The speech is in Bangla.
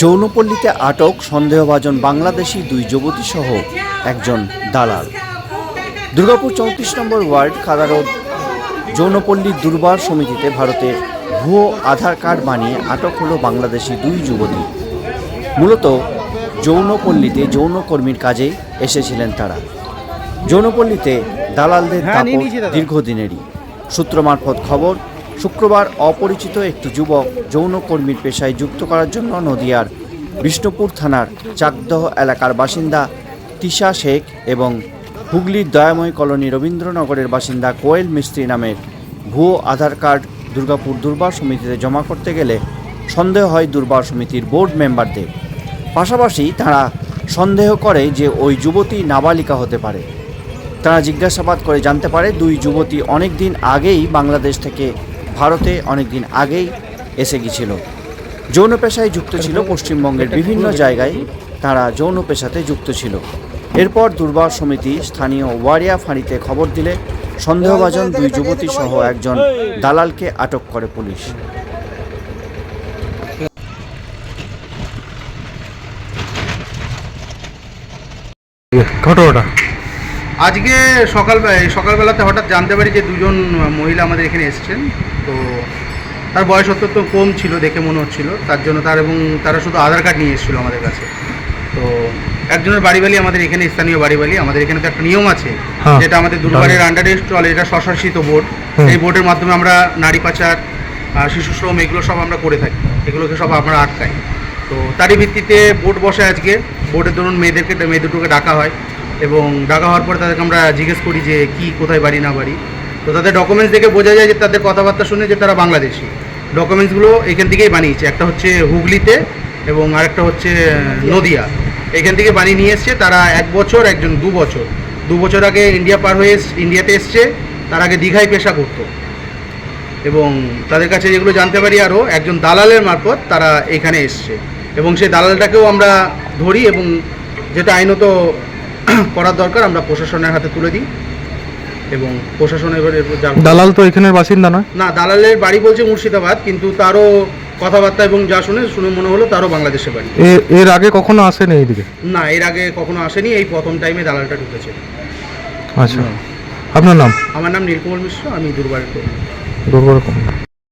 যৌনপল্লীতে আটক সন্দেহভাজন বাংলাদেশি দুই যুবতী সহ একজন দালাল। দুর্গাপুর চৌত্রিশ নম্বর ওয়ার্ড কাদারোদ যৌনপল্লী দুর্বার সমিতিতে ভারতের ভুয়ো আধার কার্ড বানিয়ে আটক হলো বাংলাদেশি দুই যুবতী। মূলত যৌনপল্লীতে যৌনকর্মীর কাজে এসেছিলেন তারা। যৌনপল্লীতে দালালদের হ্যাঁ, দাপট দীর্ঘদিনেরই। সূত্র মারফত খবর শুক্রবার অপরিচিত একটি যুবক যৌনকর্মীর পেশায় যুক্ত করার জন্য নদিয়ার বিষ্ণুপুর থানার চাকদহ এলাকার বাসিন্দা তিশা শেখ এবং হুগলির দয়াময় কলোনি রবীন্দ্রনগরের বাসিন্দা কোয়েল মিস্ত্রি নামের ভুয়ো আধার কার্ড দুর্গাপুর দুর্বার সমিতিতে জমা করতে গেলে সন্দেহ হয় দুর্বার সমিতির বোর্ড মেম্বারদের। পাশাপাশি তারা সন্দেহ করে যে ওই যুবতী নাবালিকা হতে পারে। তারা জিজ্ঞাসাবাদ করে জানতে পারে, দুই যুবতী অনেক দিন আগেই বাংলাদেশ থেকে ভারতে অনেক দিন আগেই এসে গিয়েছিল যৌন পেশায় যুক্ত ছিল পশ্চিমবঙ্গের বিভিন্ন জায়গায়, তারা যৌন পেশাতে যুক্ত ছিল। এরপর দুর্বার সমিতি স্থানীয় ওয়ারিয়া ফাঁড়িতে খবর দিলে সন্দেহভাজন দুই যুবতী সহ একজন দালালকে আটক করে পুলিশ। ঘটনাটা? আজকে সকাল সকালবেলাতে হঠাৎ জানতে পারি যে দুজন মহিলা আমাদের এখানে এসেছেন। তো তার বয়স অত্যন্ত কম ছিল দেখে মনে হচ্ছিল। তার জন্য তার এবং তারা শুধু আধার কার্ড নিয়ে এসেছিল আমাদের কাছে। তো একজনের বাড়ি বাড়ি আমাদের এখানে স্থানীয় বাড়ি বাড়ি আমাদের এখানে তো একটা নিয়ম আছে হ্যাঁ। যেটা আমাদের দুর্বারের আন্ডারে চলে এটা স্বশাসিত বোর্ড এই বোর্ডের মাধ্যমে আমরা নারী পাচার শিশু শ্রম এগুলো সব আমরা করে থাকি। এগুলোকে সব আমরা আটকাই। তো তারই ভিত্তিতে বোর্ড বসে আজকে। বোর্ডের ধরুন মেয়েদেরকে মেয়ে দুটোকে ডাকা হয়। এবং ডাকা হওয়ার পর তাদেরকে আমরা জিজ্ঞেস করি যে কি কোথায় বাড়ি না বাড়ি। তো তাদের ডকুমেন্টস দেখে বোঝা যায় যে তাদের কথাবার্তা শুনে যে তারা বাংলাদেশি। ডকুমেন্টসগুলো এখান থেকেই বানিয়েছে। একটা হচ্ছে হুগলিতে এবং আরেকটা হচ্ছে নদিয়া। এখান থেকে বানিয়ে নিয়ে এসছে। তারা এক বছর একজন দু বছর। দু বছর আগে ইন্ডিয়া পার হয়ে ইন্ডিয়াতে এসছে। তার আগে দীঘায় পেশা করতো। এবং তাদের কাছে যেগুলো জানতে পারি আরও একজন দালালের মারফত তারা এখানে এসছে। এবং সেই দালালটাকেও আমরা ধরি এবং যেটা আইনত করার দরকার আমরা প্রশাসনের হাতে তুলে দিই এবং প্রশাসন এবার দালাল তো এখানের বাসিন্দা নয়? না দালালের বাড়ি বলছে মুর্শিদাবাদ কিন্তু তারও কথাবার্তা এবং যা শুনে শুনে মনে হলো তারও বাংলাদেশে বাড়ি। এর আগে কখনো আসেনি এইদিকে? না এর আগে কখনো আসেনি এই প্রথম টাইমে দালালটা ঢুকেছে। আচ্ছা। আপনার নাম? আমার নাম নীলকমল মিশ্র আমি দুর্বার দুর্বল